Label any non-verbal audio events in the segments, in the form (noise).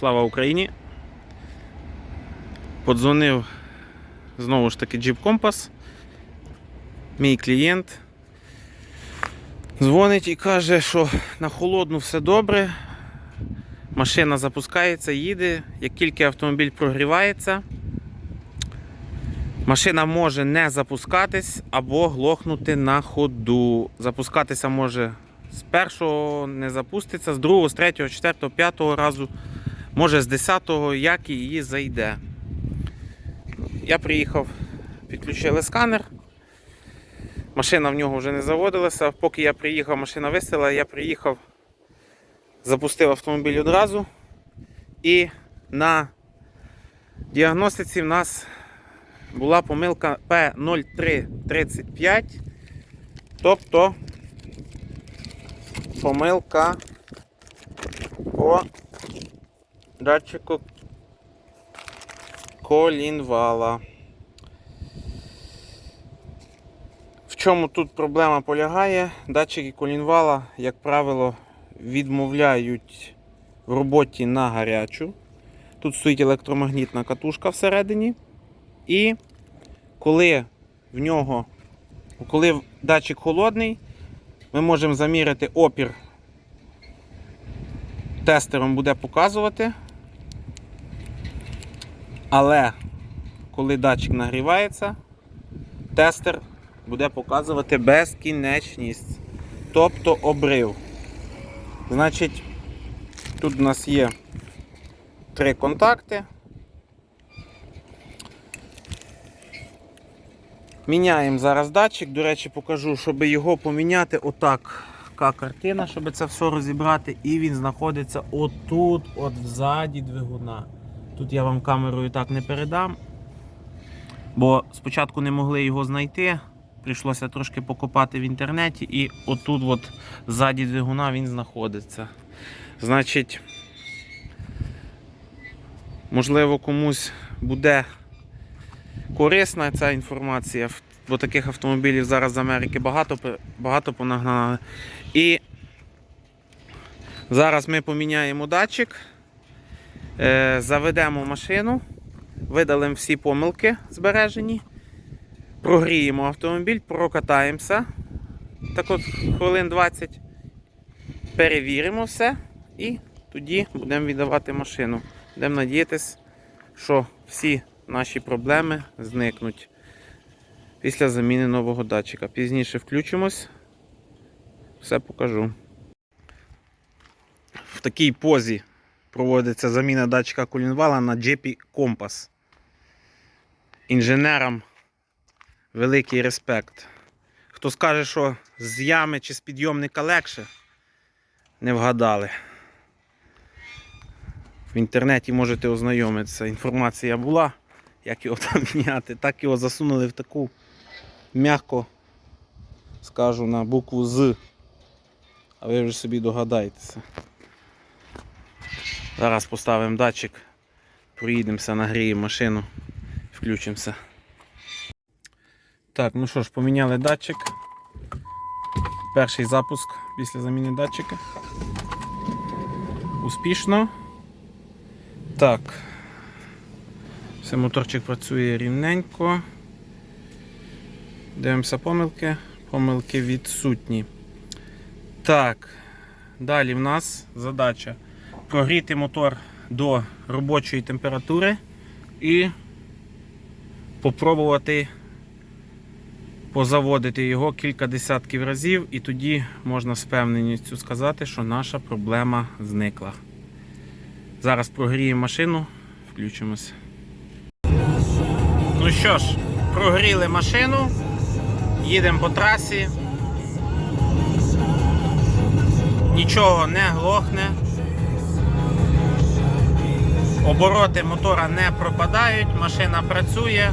Слава Україні! Подзвонив знову ж таки Jeep Compass. Мій клієнт дзвонить і каже, що на холодну все добре. Машина запускається, їде. Як тільки автомобіль прогрівається, машина може не запускатись або глохнути на ходу. Запускатися може з першого не запуститься, з другого, з третього, четвертого, п'ятого разу, може з десятого, як її зайде. Я приїхав, підключили сканер. Машина в нього вже не заводилася. Поки я приїхав, машина висила, я приїхав, запустив автомобіль одразу. І на діагностиці в нас була помилка P0335. Тобто помилка по датчику колінвала. В чому тут проблема полягає? Датчики колінвала, як правило, відмовляють в роботі на гарячу. Тут стоїть електромагнітна катушка всередині. І коли в нього, коли датчик холодний, ми можемо заміряти опір. Тестером буде показувати. Але коли датчик нагрівається, тестер буде показувати безкінечність, тобто обрив. Значить, тут у нас є три контакти. Міняємо зараз датчик, до речі, покажу, щоб його поміняти отак. Картина, щоб це все розібрати. І він знаходиться отут, от взаді двигуна. Тут я вам камерою так не передам. Бо спочатку не могли його знайти. Прийшлося трошки покопати в інтернеті, і отут, от ззаді двигуна, він знаходиться. Значить, можливо, комусь буде корисна ця інформація, бо таких автомобілів зараз з Америки багато, багато понагнали. І зараз ми поміняємо датчик, заведемо машину, видалимо всі помилки збережені, прогріємо автомобіль, прокатаємося. Так от хвилин 20 перевіримо все і тоді будемо віддавати машину. Будемо надіятися, що всі наші проблеми зникнуть після заміни нового датчика. Пізніше включимось, все покажу. В такій позі проводиться заміна датчика колінвала на джепі Компас. Інженерам великий респект. Хто скаже, що з ями чи з підйомника легше, не вгадали. В інтернеті можете ознайомитися. Інформація була, як його (laughs) там міняти. Так його засунули в таку м'яко, скажу на букву З. А ви вже собі догадаєтеся. Зараз поставимо датчик, проїдемося, нагріємо машину, включимося. Так, ну що ж, поміняли датчик. Перший запуск після заміни датчика. Успішно. Так. Все, моторчик працює рівненько. Дивимося помилки. Помилки відсутні. Так. Далі в нас задача прогріти мотор до робочої температури і попробувати позаводити його кілька десятків разів, і тоді можна з певненістю сказати, що наша проблема зникла. Зараз прогріємо машину, включимося. Ну що ж, прогріли машину, їдемо по трасі. Нічого не глохне. Обороти мотора не пропадають, машина працює.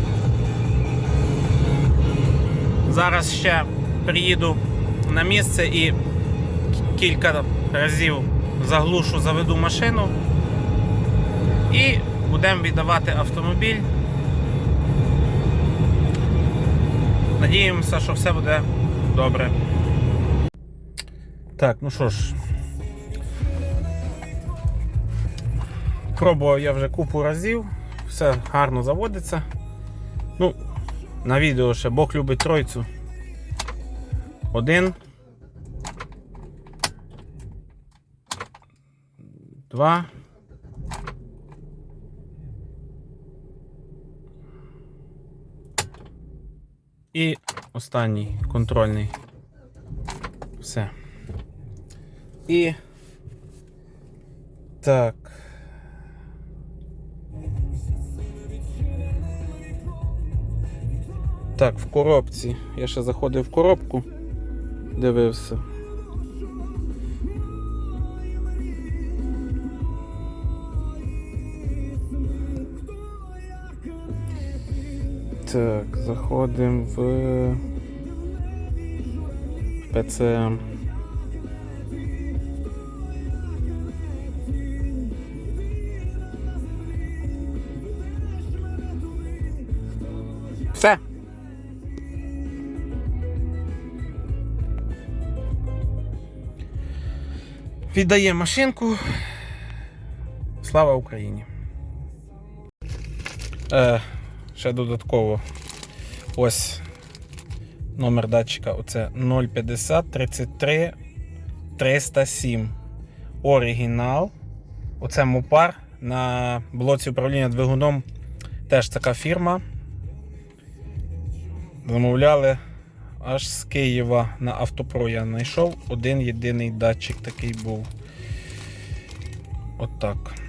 Зараз ще приїду на місце і кілька разів заглушу, заведу машину і будемо віддавати автомобіль. Надіємося, що все буде добре. Так, ну що ж, Пробував я вже купу разів, все гарно заводиться. Ну, на відео ще Бог любить тройцю. Один. Два. І останній контрольний. Все. І. Так. Так, в коробці. Я ще заходив в коробку, дивився. Так, заходимо в ПЦМ. Віддає машинку. Слава Україні. Е, ще додатково. Ось номер датчика. Оце 050 33 307. Оригінал. Оце Мопар на блоці управління двигуном. Теж така фірма. Замовляли аж з Києва на Автопро я знайшов. Один єдиний датчик такий був. От так.